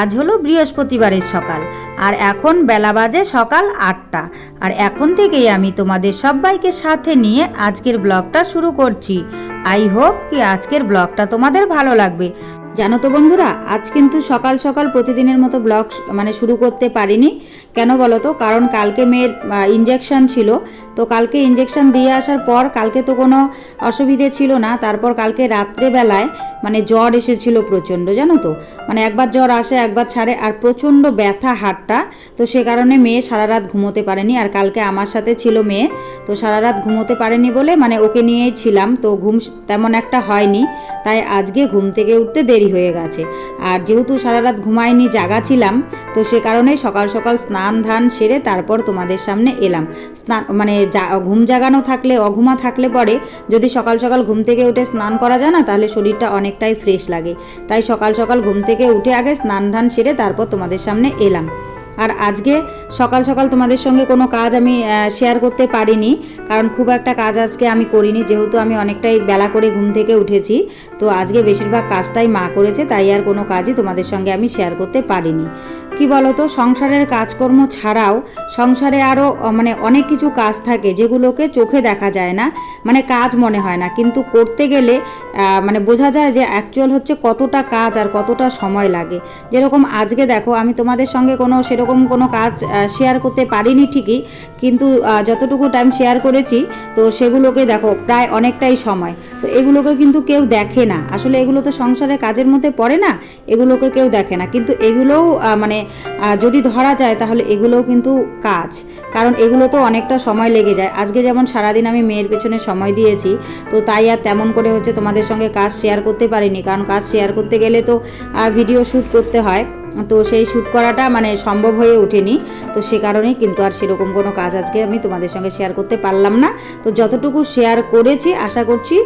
আজ হলো বৃহস্পতিবারের সকাল, আর এখন বেলা বাজে সকাল আটটা। আর এখন থেকেই আমি তোমাদের সবাইকে সাথে নিয়ে আজকের ব্লগটা শুরু করছি। আই হোপ কি আজকের ব্লগটা তোমাদের ভালো লাগবে। জানো তো বন্ধুরা, আজ কিন্তু সকাল সকাল প্রতিদিনের মতো ব্লগ মানে শুরু করতে পারিনি। কেন বলো তো? কারণ কালকে মেয়ের ইঞ্জেকশন ছিল। তো কালকে ইঞ্জেকশন দিয়ে আসার পর কালকে তো কোনো অসুবিধে ছিল না। তারপর কালকে রাত্রেবেলায় মানে জ্বর এসেছিল প্রচণ্ড, জানো তো? মানে একবার জ্বর আসে, একবার ছাড়ে, আর প্রচণ্ড ব্যথা হাটটা তো সে কারণে মেয়ে সারা রাত ঘুমোতে পারেনি। আর কালকে আমার সাথে ছিল মেয়ে। তো সারা রাত ঘুমোতে পারেনি বলে মানে ওকে নিয়েই ছিলাম। তো ঘুম তেমন একটা হয়নি। তাই আজকে ঘুম থেকে উঠতে দেরি হয়ে গেছে। আর যেহেতু সারা রাত ঘুমায়নি জাগা ছিলাম, তো সে কারণে সকাল সকাল স্নান ধান সেরে তারপর তোমাদের সামনে এলাম। স্নান মানে ঘুম জাগানো থাকলে, অঘুমা থাকলে পরে যদি সকাল সকাল ঘুম থেকে উঠে স্নান করা যায় না, তাহলে শরীরটা অনেকটাই ফ্রেশ লাগে। তাই সকাল সকাল ঘুম থেকে উঠে আগে স্নান ধান সেরে তারপর তোমাদের সামনে এলাম। আর আজকে সকাল সকাল তোমাদের সঙ্গে কোনো কাজ আমি শেয়ার করতে পারিনি। কারণ খুব একটা কাজ আজকে আমি করিনি, যেহেতু আমি অনেকটাই বেলা করে ঘুম থেকে উঠেছি। তো আজকে বেশিরভাগ কাজটাই মা করেছে, তাই আর কোনো কাজই তোমাদের সঙ্গে আমি শেয়ার করতে পারিনি। কি বলতো, সংসারের কাজকর্ম ছাড়াও সংসারে আরও মানে অনেক কিছু কাজ থাকে যেগুলোকে চোখে দেখা যায় না মানে কাজ মনে হয় না। কিন্তু করতে গেলে মানে বোঝা যায় যে অ্যাকচুয়াল হচ্ছে কতটা কাজ আর কতটা সময় লাগে। যেরকম আজকে দেখো, আমি তোমাদের সঙ্গে কোনো সেরকম কোনো কাজ শেয়ার করতে পারিনি ঠিকই, কিন্তু যতটুকু টাইম শেয়ার করেছি, তো সেগুলোকে দেখো, প্রায় অনেকটাই সময়। তো এগুলোকে কিন্তু কেউ দেখে না। আসলে এগুলো তো সংসারে কাজের মধ্যে পড়ে না, এগুলোকে কেউ দেখে না। কিন্তু এগুলোও মানে যদি ধরা যায়, তাহলে এগুলোও কিন্তু কাজ। কারণ এগুলো তো অনেকটা সময় লেগে যায়। আজকে যেমন সারাদিন আমি মেয়ের পেছনে সময় দিয়েছি, তো তাই আর তেমন করে হচ্ছে তোমাদের সঙ্গে কাজ শেয়ার করতে পারিনি। কারণ কাজ শেয়ার করতে গেলে তো ভিডিও শ্যুট করতে হয়। তো সেই শ্যুট করাটা মানে সম্ভব হয়ে ওঠেনি। তো সে কারণেই কিন্তু আর সেরকম কোনো কাজ আজকে আমি তোমাদের সঙ্গে শেয়ার করতে পারলাম না। তো যতটুকু শেয়ার করেছি, আশা করছি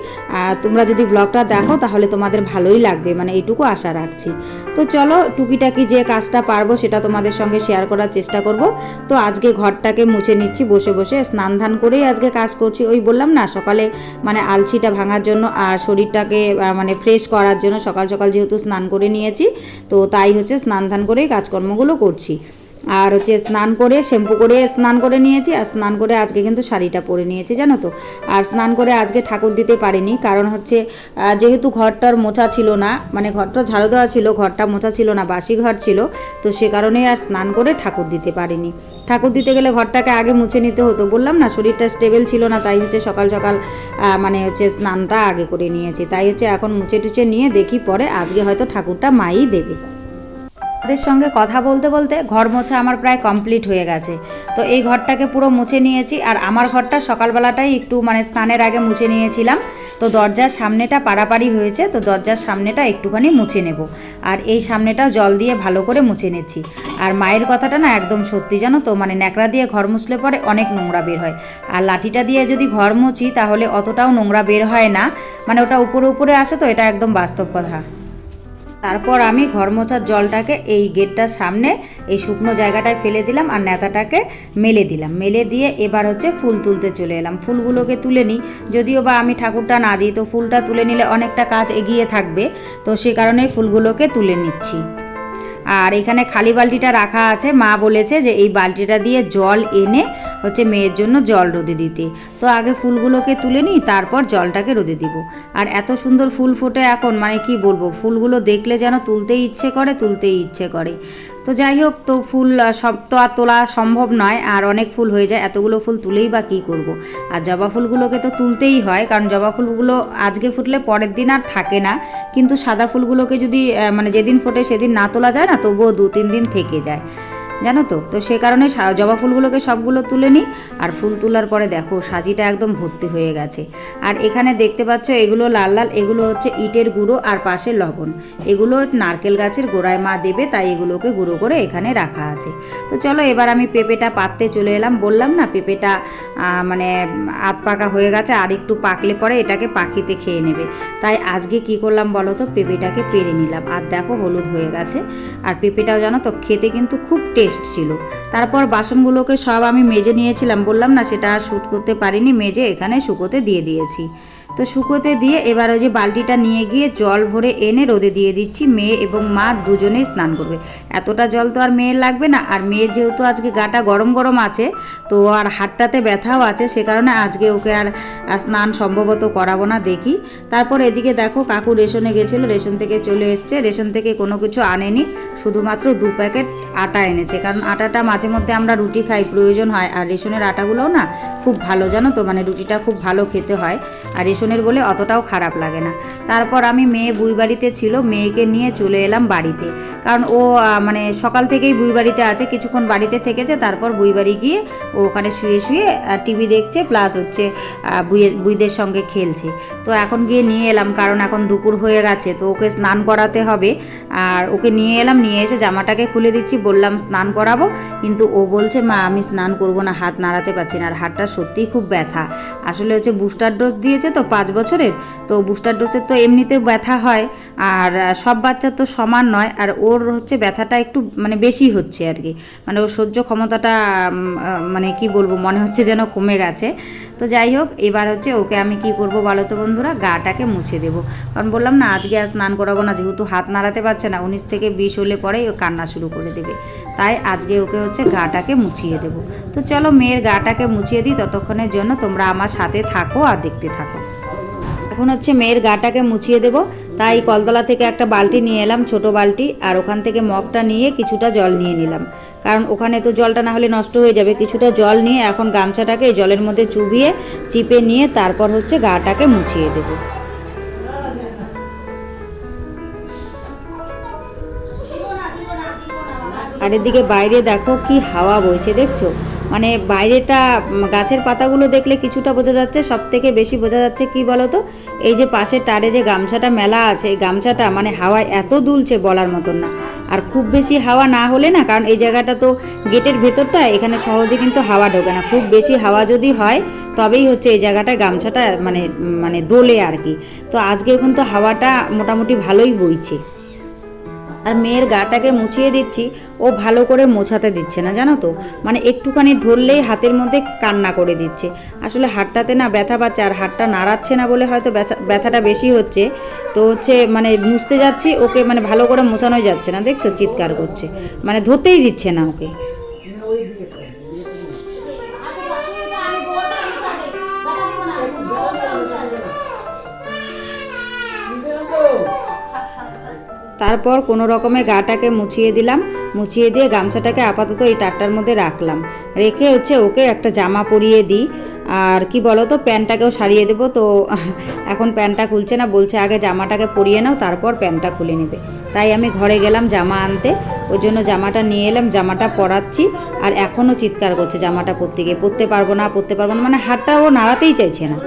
তোমরা যদি ব্লগটা দেখো তাহলে তোমাদের ভালোই লাগবে মানে এইটুকু আশা রাখছি। তো চলো, টুকিটাকি যে কাজটা পারব সেটা তোমাদের সঙ্গে শেয়ার করার চেষ্টা করব। তো আজকে ঘরটাকে মুছে নিচ্ছি, বসে বসে স্নান ধান করেই আজকে কাজ করছি। ওই বললাম না, সকালে মানে আলসিটা ভাঙার জন্য আর শরীরটাকে মানে ফ্রেশ করার জন্য সকাল সকাল যেহেতু স্নান করে নিয়েছি, তো তাই হচ্ছে স্নান ধান করেই কাজকর্মগুলো করছি। আর হচ্ছে স্নান করে শ্যাম্পু করে স্নান করে নিয়েছি, আর স্নান করে আজকে কিন্তু শাড়িটা পরে নিয়েছি, জানো তো। আর স্নান করে আজকে ঠাকুর দিতে পারিনি, কারণ হচ্ছে যেহেতু ঘরটার মোছা ছিল না মানে ঘরটা ঝাড়ু দেওয়া ছিল, ঘরটা মোছা ছিল না, বাসি ঘর ছিল, তো সে কারণেই আর স্নান করে ঠাকুর দিতে পারিনি। ঠাকুর দিতে গেলে ঘরটাকে আগে মুছে নিতে হতো, বললাম না শরীরটা স্টেবল ছিল না, তাই হচ্ছে সকাল সকাল মানে হচ্ছে স্নানটা আগে করে নিয়েছি। তাই হচ্ছে এখন মুছে টুচে নিয়ে দেখি পরে আজকে হয়তো ঠাকুরটা মাই দেবে। তাদের সঙ্গে কথা বলতে বলতে ঘর মোছা আমার প্রায় কমপ্লিট হয়ে গেছে। তো এই ঘরটাকে পুরো মুছে নিয়েছি আর আমার ঘরটা সকালবেলাটাই একটু মানে স্নানের আগে মুছে নিয়েছিলাম। তো দরজার সামনেটা পাড়াপাড়ি হয়েছে, তো দরজার সামনেটা একটুখানি মুছে নেব। আর এই সামনেটা জল দিয়ে ভালো করে মুছে নিচ্ছি। আর মায়ের কথাটা না একদম সত্যি জানো তো মানে ন্যাকড়া দিয়ে ঘর মুছলে পরে অনেক নোংরা বের হয়। আর লাঠিটা দিয়ে যদি ঘর মুছি তাহলে অতটাও নোংরা বের হয় না। মানে ওটা উপরে উপরে আসে তো এটা একদম বাস্তব কথা। তারপর আমি ঘর মোছার জলটাকে এই গেটটার সামনে এই শুকনো জায়গাটায় ফেলে দিলাম আর নেতাটাকে মেলে দিলাম। মেলে দিয়ে এবার হচ্ছে ফুল তুলতে চলে এলাম। ফুলগুলোকে তুলে নিই। যদিও বা আমি ঠাকুরটা না দিই, তো ফুলটা তুলে নিলে অনেকটা কাজ এগিয়ে থাকবে। তো সে কারণেই ফুলগুলোকে তুলে নিচ্ছি। আর এখানে খালি বালতিটা রাখা আছে। মা বলেছে যে এই বালতিটা দিয়ে জল এনে হচ্ছে মেয়ের জন্য জল রোদে দিতে। তো আগে ফুলগুলোকে তুলে নিই, তারপর জলটাকে রোদে দিব। আর এত সুন্দর ফুল ফোটে এখন মানে কি বলব? ফুলগুলো দেখলে যেন তুলতেই ইচ্ছে করে, তুলতেই ইচ্ছে করে। তো যাই হোক, তো ফুল সব তো আর তোলা সম্ভব নয়, আর অনেক ফুল হয়ে যায়, এতগুলো ফুল তুলেই বা কী করব। আর জবা ফুলগুলোকে তো তুলতেই হয়, কারণ জবা ফুলগুলো আজকে ফুটলে পরের দিন আর থাকে না কিন্তু সাদা ফুলগুলোকে যদি মানে যেদিন ফোটে সেদিন না তোলা যায় না, তবুও দু তিন দিন থেকে যায় জানো তো? তো সে কারণে জবা ফুলগুলোকে সবগুলো তুলে নিই আর ফুল তোলার পরে দেখো, সাজিটা একদম ভর্তি হয়ে গেছে। আর এখানে দেখতে পাচ্ছ, এগুলো লাল লাল, এগুলো হচ্ছে ইটের গুঁড়ো, আর পাশে লবণ। এগুলো নারকেল গাছের গোড়ায় মা দেবে, তাই এগুলোকে গুঁড়ো করে এখানে রাখা আছে। তো চলো, এবার আমি পেঁপেটা পাততে চলে এলাম। বললাম না, পেঁপেটা মানে আধ পাকা হয়ে গেছে, আর একটু পাকলে পরে এটাকে পাখিতে খেয়ে নেবে। তাই আজকে কি করলাম বলো তো? পেঁপেটাকে পেরে নিলাম। আর দেখো, হলুদ হয়ে গেছে। আর পেঁপেটাও জানো তো, খেতে কিন্তু খুব টেস্ট ছিল। তারপর বাসনগুলোকে সব আমি মেজে নিয়েছিলাম। বললাম, না, সেটা আর শ্যুট করতে পারিনি। মেজে এখানে শুকোতে দিয়ে দিয়েছি। তো শুকোতে দিয়ে এবার ওই যে বালতিটা নিয়ে গিয়ে জল ভরে এনে রোদে দিয়ে দিচ্ছি। মেয়ে এবং মা দুজনেই স্নান করবে। এতটা জল তো আর মেয়ের লাগবে না। আর মেয়ের যেহেতু আজকে গাটা গরম গরম আছে, তো আর হাতটাতে ব্যথাও আছে, সে কারণে আজকে ওকে আর আর স্নান সম্ভবত করাবো না দেখি। তারপর এদিকে দেখো কাকু রেশনে গেছিল, রেশন থেকে চলে এসছে। রেশন থেকে কোনো কিছু আনেনি, শুধুমাত্র দু প্যাকেট আটা এনেছে। কারণ আটাটা মাঝে মধ্যে আমরা রুটি খাই, প্রয়োজন হয়। আর রেশনের আটাগুলোও না খুব ভালো, জানো তো? মানে রুটিটা খুব ভালো খেতে হয়। আর রেশনের বলে অতটাও খারাপ লাগে না। তারপর আমি মেয়ে বুই বাড়িতে ছিল, মেয়েকে নিয়ে চলে এলাম বাড়িতে। কারণ ও মানে সকাল থেকেই বুই বাড়িতে আছে, কিছুক্ষণ বাড়িতে থেকেছে, তারপর বুই বাড়ি গিয়ে ও ওখানে শুয়ে শুয়ে টিভি দেখছে, প্লাস হচ্ছে বুইদের সঙ্গে খেলছে। তো এখন গিয়ে নিয়ে এলাম, কারণ এখন দুপুর হয়ে গেছে, তো ওকে স্নান করাতে হবে। আর ওকে নিয়ে এলাম, নিয়ে এসে জামাটাকে খুলে দিচ্ছি, বললাম স্নান করাবো, কিন্তু ও বলছে, মা, আমি স্নান করব না, হাত নাড়াতে পারছি না, আর হাতটা সত্যিই খুব ব্যথা। আসলে হচ্ছে বুস্টার ডোজ দিয়েছে তো পাঁচ বছরের, তো বুস্টার ডোজের তো এমনিতে ব্যথা হয়, আর সব বাচ্চার তো সমান নয়, আর ওর হচ্ছে ব্যথাটা একটু মানে বেশি হচ্ছে আর কি। মানে ওর সহ্য ক্ষমতাটা মানে কি বলব, মনে হচ্ছে যেন কমে গেছে। তো যাই হোক, এবার হচ্ছে ওকে আমি কি করব বলো তো বন্ধুরা, গাটাকে মুছে দেবো। কারণ বললাম না, আজকে আর স্নান করাবো না, যেহেতু হাত নাড়াতে পারছে না, উনিশ থেকে বিশ হলে পরেই ও কান্না শুরু করে দেবে। তাই আজকে ওকে হচ্ছে গাটাকে মুছিয়ে দেবো। তো চলো মেয়ের গাটাকে মুছিয়ে দিই ততক্ষণের জন্য তোমরা আমার সাথে থাকো আর দেখতে থাকো। এখন হচ্ছে মেয়ের গাটাকে মুছিয়ে দেব। তাই কলতলা থেকে একটা বালতি নিয়ে এলাম, ছোট বালতি, আর ওখান থেকে মগটা নিয়ে কিছুটা জল নিয়ে নিলাম। কারণ ওখানে তো জলটা না হলে নষ্ট হয়ে যাবে। কিছুটা জল নিয়ে এখন গামছাটাকে জলের মধ্যে চুবিয়ে, চিপে নিয়ে তারপর হচ্ছে গাটাকে মুছিয়ে দেবো। আর এদিকে বাইরে দেখো কি হাওয়া বইছে, দেখছ? মানে বাইরেটা গাছের পাতাগুলো দেখলে কিছুটা বোঝা যাচ্ছে সব থেকে বেশি বোঝা যাচ্ছে কি বলো তো এই যে পাশের টারে যে গামছাটা মেলা আছে, এই গামছাটা মানে হাওয়ায় এত দুলছে বলার মতন না। আর খুব বেশি হাওয়া না হলে না, কারণ এই জায়গাটা তো গেটের ভেতরটা, এখানে সহজে কিন্তু হাওয়া ঢোকে না। খুব বেশি হাওয়া যদি হয়, তবেই হচ্ছে এই জায়গাটায় গামছাটা মানে মানে দোলে আর কি। তো আজকে কিন্তু হাওয়াটা মোটামুটি ভালোই বইছে। আর মেয়ের গাটাকে মুছিয়ে দিচ্ছি, ও ভালো করে মোছাতে দিচ্ছে না, জানো তো? মানে একটুখানি ধরলেই হাতের মধ্যে কান্না করে দিচ্ছে। আসলে হাটটাতে না ব্যথা পাচ্ছে আর হাটটা নাড়াচ্ছে না বলে হয়তো ব্যথা- ব্যথাটা বেশি হচ্ছে। তো হচ্ছে মানে মুছতে যাচ্ছি, ওকে মানে ভালো করে মোছানোই যাচ্ছে না, দেখছ? চিৎকার করছে। মানে ধরতেই দিচ্ছে না ওকে। তারপর কোনো রকমে গাটাকে মুছিয়ে দিলাম, মুছিয়ে দিয়ে গামছাটাকে আপাতত এই টাটটার মধ্যে রাখলাম। রেখে হচ্ছে ওকে একটা জামা পরিয়ে দিই। আর কি বলো তো প্যান্টটাকেও সারিয়ে দেবো। তো এখন প্যান্টটা খুলছে না, বলছে আগে জামাটাকে পরিয়ে নাও, তারপর প্যান্টটা খুলে নেবে। তাই আমি ঘরে গেলাম জামা আনতে। ওই জন্য জামাটা নিয়ে এলাম, জামাটা পরাচ্ছি। আর এখনও চিৎকার করছে জামাটা পরতে গিয়ে। পরতে পারব না, পরতে পারব না মানে হাতটা ও নাড়াতেই চাইছে না।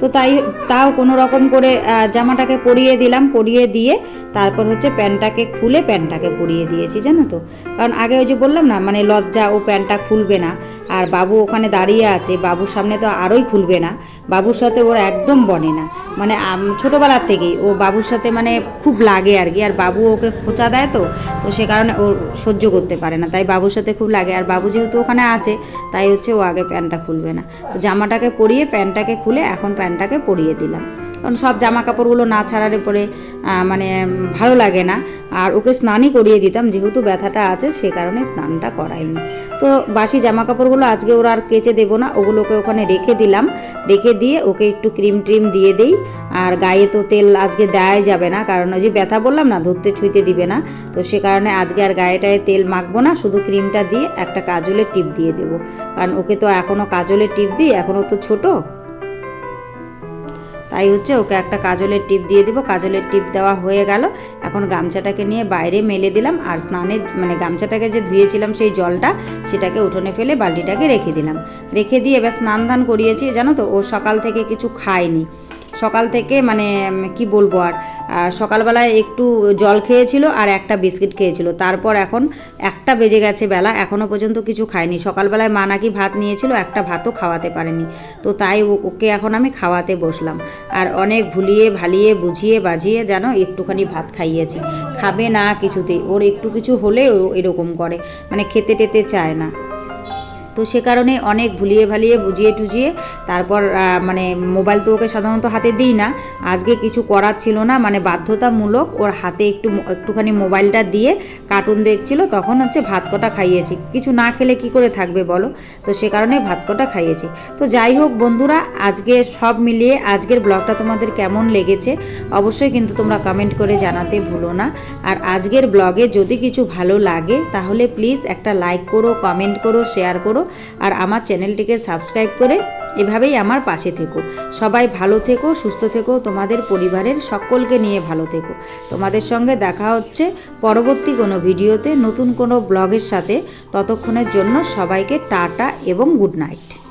তো তাই তাও কোনো রকম করে জামাটাকে পরিয়ে দিলাম, পরিয়ে দিয়ে তারপর হচ্ছে প্যান্টটাকে খুলে প্যান্টটাকে পরিয়ে দিয়েছি, জানো তো। কারণ আগে ওই যে বললাম না মানে লজ্জা, ও প্যান্টটা খুলবে না। আর বাবু ওখানে দাঁড়িয়ে আছে, বাবুর সামনে তো আরোই খুলবে না। বাবুর সাথে ওর একদম বনে না। মানে ছোটোবেলার থেকেই ও বাবুর সাথে মানে খুব লাগে আর কি। আর বাবু ওকে খোঁচা দেয় তো তো সে কারণে ও সহ্য করতে পারে না। তাই বাবুর সাথে খুব লাগে। আর বাবু যেহেতু ওখানে আছে, তাই হচ্ছে ও আগে প্যান্টটা খুলবে না। তো জামাটাকে পরিয়ে প্যান্টটাকে খুলে এখন প্যান্টটাকে পরিয়ে দিলাম। কারণ সব জামা কাপড়গুলো না ছাড়ার পরে মানে ভালো লাগে না। আর ওকে স্নানই করিয়ে দিতাম, যেহেতু ব্যথাটা আছে, সে কারণে স্নানটা করাইনি। তো বাসি জামা কাপড়গুলো আজকে ওরা আর কেচে দেবো না, ওগুলোকে ওখানে রেখে দিলাম। রেখে দিয়ে ওকে একটু ক্রিম ট্রিম দিয়ে দেই। আর গায়ে তো তেল আজকে দেওয়াই যাবে না, কারণ ওই যে ব্যথা বললাম না, ধরতে ছুঁইতে দিবে না। তো সে কারণে আজকে আর গায়েটায় তেল মাখবো না, শুধু ক্রিমটা দিয়ে একটা কাজলের টিপ দিয়ে দেবো। কারণ ওকে তো এখনও কাজলের টিপ দিই এখনও তো ছোটো। তাই হচ্ছে ওকে একটা কাজলের টিপ দিয়ে দিব। কাজলের টিপ দেওয়া হয়ে গেল। এখন গামছাটাকে নিয়ে বাইরে মেলে দিলাম আর স্নানের মানে গামছাটাকে যে ধুয়েছিলাম সেই জলটা সেটাকে উঠোনে ফেলে বালতিটাকে রেখে দিলাম। রেখে দিয়ে এবার স্নান ধান করিয়েছি। জানো তো, ও সকাল থেকে কিছু খায়নি। সকাল থেকে মানে কি বলব আর সকালবেলায় একটু জল খেয়েছিল আর একটা বিস্কিট খেয়েছিল। তারপর এখন একটা বেজে গেছে বেলা এখনও পর্যন্ত কিছু খায়নি। সকালবেলায় মা নাকি ভাত নিয়েছিল, একটা ভাতও খাওয়াতে পারেনি। তো তাই ওকে এখন আমি খাওয়াতে বসলাম। আর অনেক ভুলিয়ে, ভালিয়ে, বুঝিয়ে, বাজিয়ে যেন একটুখানি ভাত খাইয়েছি। খাবে না কিছুতেই, ওর একটু কিছু হলে ও এরকম করে। মানে খেতে টেতে চায় না। তো সে কারণে অনেক ভুলিয়ে ভালিয়ে বুঝিয়ে টুজিয়ে তারপর মানে মোবাইল তো ওকে সাধারণত হাতে দিই না। আজকে কিছু করার ছিল না মানে বাধ্যতামূলক ওর হাতে একটু একটুখানি মোবাইলটা দিয়ে কার্টুন দেখছিল, তখন হচ্ছে ভাত কটা খাইয়েছি। কিছু না খেলে কি করে থাকবে বলো? তো সে কারণে ভাত কটা খাইয়েছি। তো যাই হোক বন্ধুরা, আজকে সব মিলিয়ে আজকের ব্লগটা তোমাদের কেমন লেগেছে অবশ্যই কিন্তু তোমরা কমেন্ট করে জানাতে ভুলো না। আর আজকের ব্লগে যদি কিছু ভালো লাগে, তাহলে প্লিজ একটা লাইক করো কমেন্ট করো শেয়ার করো। আর আমার চ্যানেলটিকে সাবস্ক্রাইব করে এভাবেই আমার পাশে থেকো। সবাই ভালো থেকো, সুস্থ থেকো, তোমাদের পরিবারের সকলকে নিয়ে ভালো থেকো। তোমাদের সঙ্গে দেখা হচ্ছে পরবর্তী কোনো ভিডিওতে। নতুন কোনো ব্লগের সাথে। ততক্ষণের জন্য সবাইকে টাটা এবং গুড নাইট।